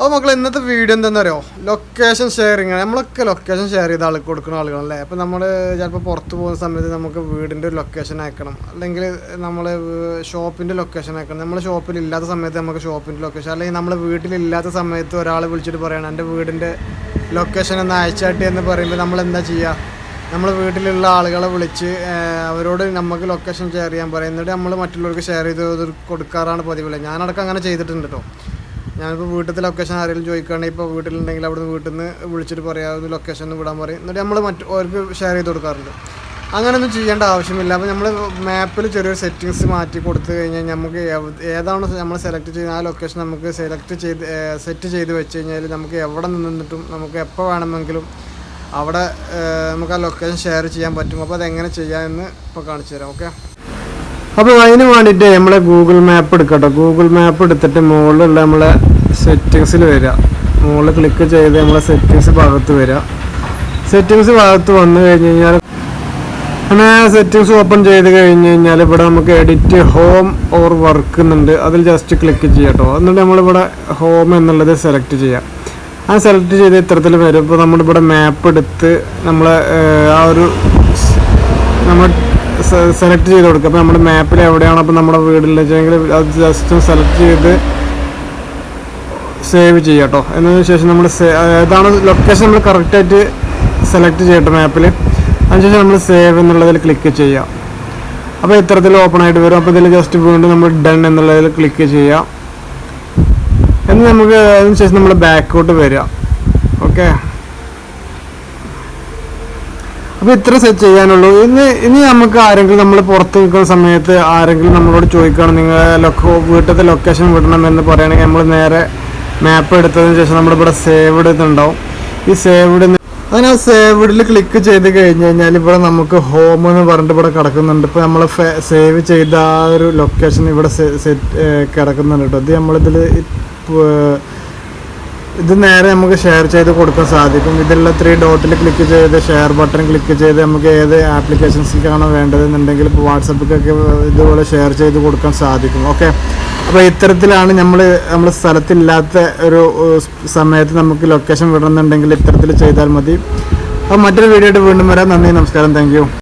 അപ്പോൾ മക്കൾ ഇന്നത്തെ വീഡിയോ എന്താണെന്ന് അറിയോ ലൊക്കേഷൻ ഷെയറിങ് നമ്മളൊക്കെ ലൊക്കേഷൻ ഷെയർ ചെയ്ത ആൾ കൊടുക്കുന്ന ആളുകളല്ലേ? അപ്പോൾ നമ്മൾ ചിലപ്പോൾ പുറത്ത് പോകുന്ന സമയത്ത് നമുക്ക് വീടിന്റെ ഒരു ലൊക്കേഷൻ അയക്കണം. അല്ലെങ്കിൽ നമ്മൾ ഷോപ്പിന്റെ ലൊക്കേഷൻ അയക്കണം. നമ്മൾ ഷോപ്പിൽ ഇല്ലാത്ത സമയത്ത് നമുക്ക് ഷോപ്പിന്റെ ലൊക്കേഷൻ അല്ലെങ്കിൽ നമ്മൾ വീട്ടിലില്ലാത്ത സമയത്ത് ഒരാൾ വിളിച്ചിട്ട് പറയണം എന്റെ വീടിന്റെ ലൊക്കേഷൻ ഒന്ന് അയച്ചാട്ടി എന്ന് പറയുമ്പോൾ നമ്മൾ എന്താ ചെയ്യുക നമ്മൾ വീട്ടിലുള്ള ആളുകളെ വിളിച്ച് അവരോട് നമുക്ക് ലൊക്കേഷൻ ഷെയർ ചെയ്യാൻ പറയും. എന്നിട്ട് നമ്മൾ മറ്റുള്ളവർക്ക് ഷെയർ ചെയ്ത് കൊടുക്കാറാണ് പതിവില്ല ഞാനടക്കം അങ്ങനെ ചെയ്തിട്ടുണ്ട് കേട്ടോ ഞാനിപ്പോൾ വീട്ടിലത്തെ ലൊക്കേഷൻ ആരെങ്കിലും ചോദിക്കുകയാണെങ്കിൽ ഇപ്പോൾ വീട്ടിലുണ്ടെങ്കിൽ അവിടെ നിന്ന് വീട്ടിൽ നിന്ന് വിളിച്ചിട്ട് പറയാം ലൊക്കേഷൻ ഒന്ന് വിടാൻ പറയും. എന്നിട്ട് നമ്മൾ മറ്റവർക്ക് ഷെയർ ചെയ്ത് കൊടുക്കാറുണ്ട്. അങ്ങനെയൊന്നും ചെയ്യേണ്ട ആവശ്യമില്ല. അപ്പോൾ നമ്മൾ മാപ്പിൽ ചെറിയൊരു സെറ്റിങ്സ് മാറ്റി കൊടുത്തു കഴിഞ്ഞാൽ നമുക്ക് ഏതാണോ നമ്മൾ സെലക്ട് ചെയ്യുന്ന ആ ലൊക്കേഷൻ നമുക്ക് സെലക്ട് ചെയ്ത് സെറ്റ് ചെയ്ത് വെച്ച് കഴിഞ്ഞാൽ നമുക്ക് എവിടെ നിന്നിട്ടും നമുക്ക് എപ്പോൾ വേണമെങ്കിലും അവിടെ നമുക്ക് ആ ലൊക്കേഷൻ ഷെയർ ചെയ്യാൻ പറ്റും. അപ്പോൾ അതെങ്ങനെ ചെയ്യാമെന്ന് ഇപ്പോൾ കാണിച്ചു തരാം. ഓക്കെ അപ്പോൾ അതിന് വേണ്ടിയിട്ട് നമ്മളെ ഗൂഗിൾ മാപ്പ് എടുക്കട്ടോ. ഗൂഗിൾ മാപ്പ് എടുത്തിട്ട് മുകളിലുള്ള നമ്മളെ സെറ്റിങ്സിൽ വരിക മുകളിൽ ക്ലിക്ക് ചെയ്ത് നമ്മളെ സെറ്റിങ്സ് ഭാഗത്ത് വരിക സെറ്റിങ്സ് ഭാഗത്ത് വന്നു കഴിഞ്ഞ് കഴിഞ്ഞാൽ അങ്ങനെ സെറ്റിങ്സ് ഓപ്പൺ ചെയ്ത് കഴിഞ്ഞ് കഴിഞ്ഞാൽ ഇവിടെ നമുക്ക് എഡിറ്റ് ഹോം ഓർ വർക്ക് എന്നുണ്ട് അതിൽ ജസ്റ്റ് ക്ലിക്ക് ചെയ്യാം കേട്ടോ എന്നിട്ട് നമ്മളിവിടെ ഹോം എന്നുള്ളത് സെലക്ട് ചെയ്യാം. ആ സെലക്ട് ചെയ്ത് ഇത്തരത്തിൽ വരും. ഇപ്പോൾ നമ്മളിവിടെ മാപ്പ് എടുത്ത് നമ്മൾ ആ ഒരു നമ്മൾ സെലക്ട് ചെയ്ത് കൊടുക്കുക അപ്പോൾ നമ്മുടെ മാപ്പിൽ എവിടെയാണോ അപ്പോൾ നമ്മുടെ വീടിൽ വെച്ചെങ്കിൽ അത് ജസ്റ്റ് സെലക്ട് ചെയ്ത് സേവ് ചെയ്യാം കേട്ടോ എന്നതിന് ശേഷം നമ്മൾ ഏതാണ് ലൊക്കേഷൻ നമ്മൾ കറക്റ്റായിട്ട് സെലക്ട് ചെയ്യട്ടെ മാപ്പിൽ അതിനുശേഷം നമ്മൾ സേവ് എന്നുള്ളതിൽ ക്ലിക്ക് ചെയ്യാം. അപ്പോൾ ഇത്തരത്തിൽ ഓപ്പൺ ആയിട്ട് വരും. അപ്പോൾ ഇതിൽ ജസ്റ്റ് വീണ്ടും നമ്മൾ ഡൺ എന്നുള്ളതിൽ ക്ലിക്ക് ചെയ്യാം. എന്ന് നമുക്ക് അതിനുശേഷം നമ്മൾ ബാക്കോട്ട് വരിക ഓക്കെ അപ്പോൾ ഇത്ര സെറ്റ് ചെയ്യാനുള്ളൂ. ഇന്ന് ഇനി നമുക്ക് ആരെങ്കിലും നമ്മൾ പുറത്ത് നിൽക്കുന്ന സമയത്ത് ആരെങ്കിലും നമ്മളോട് ചോദിക്കുകയാണ് നിങ്ങൾ ലൊക്കോ വീട്ടിലത്തെ ലൊക്കേഷൻ വിടണം എന്ന് പറയുകയാണെങ്കിൽ നമ്മൾ നേരെ മാപ്പ് എടുത്തതിന് ശേഷം നമ്മളിവിടെ സേവ് എന്നുണ്ടാവും ഈ സേവ്ഡ് അങ്ങനെ ആ സേവ്ഡിൽ ക്ലിക്ക് ചെയ്ത് കഴിഞ്ഞ് കഴിഞ്ഞാൽ ഇവിടെ നമുക്ക് ഹോം എന്ന് പറഞ്ഞിട്ട് ഇവിടെ കിടക്കുന്നുണ്ട്. ഇപ്പോൾ നമ്മൾ സേവ് ചെയ്ത ആ ഒരു ലൊക്കേഷൻ ഇവിടെ കിടക്കുന്നുണ്ട് കേട്ടോ ഇത് നമ്മളിതിൽ ഇത് നേരെ നമുക്ക് ഷെയർ ചെയ്ത് കൊടുക്കാൻ സാധിക്കും. ഇതിലുള്ള ത്രീ ഡോട്ടിൽ ക്ലിക്ക് ചെയ്ത് ഷെയർ ബട്ടൺ ക്ലിക്ക് ചെയ്ത് നമുക്ക് ഏത് ആപ്ലിക്കേഷൻസിലേക്കാണോ വേണ്ടതെന്നുണ്ടെങ്കിൽ ഇപ്പോൾ വാട്സപ്പിലേക്കൊക്കെ ഇതുപോലെ ഷെയർ ചെയ്ത് കൊടുക്കാൻ സാധിക്കും. ഓക്കെ അപ്പോൾ ഇത്തരത്തിലാണ് നമ്മൾ നമ്മൾ സ്ഥലത്തില്ലാത്ത ഒരു സമയത്ത് നമുക്ക് ലൊക്കേഷൻ വിടണമെന്നുണ്ടെങ്കിൽ ഇത്തരത്തിൽ ചെയ്താൽ മതി. അപ്പോൾ മറ്റൊരു വീഡിയോ വീണ്ടും വരാം. നന്ദി നമസ്കാരം. താങ്ക്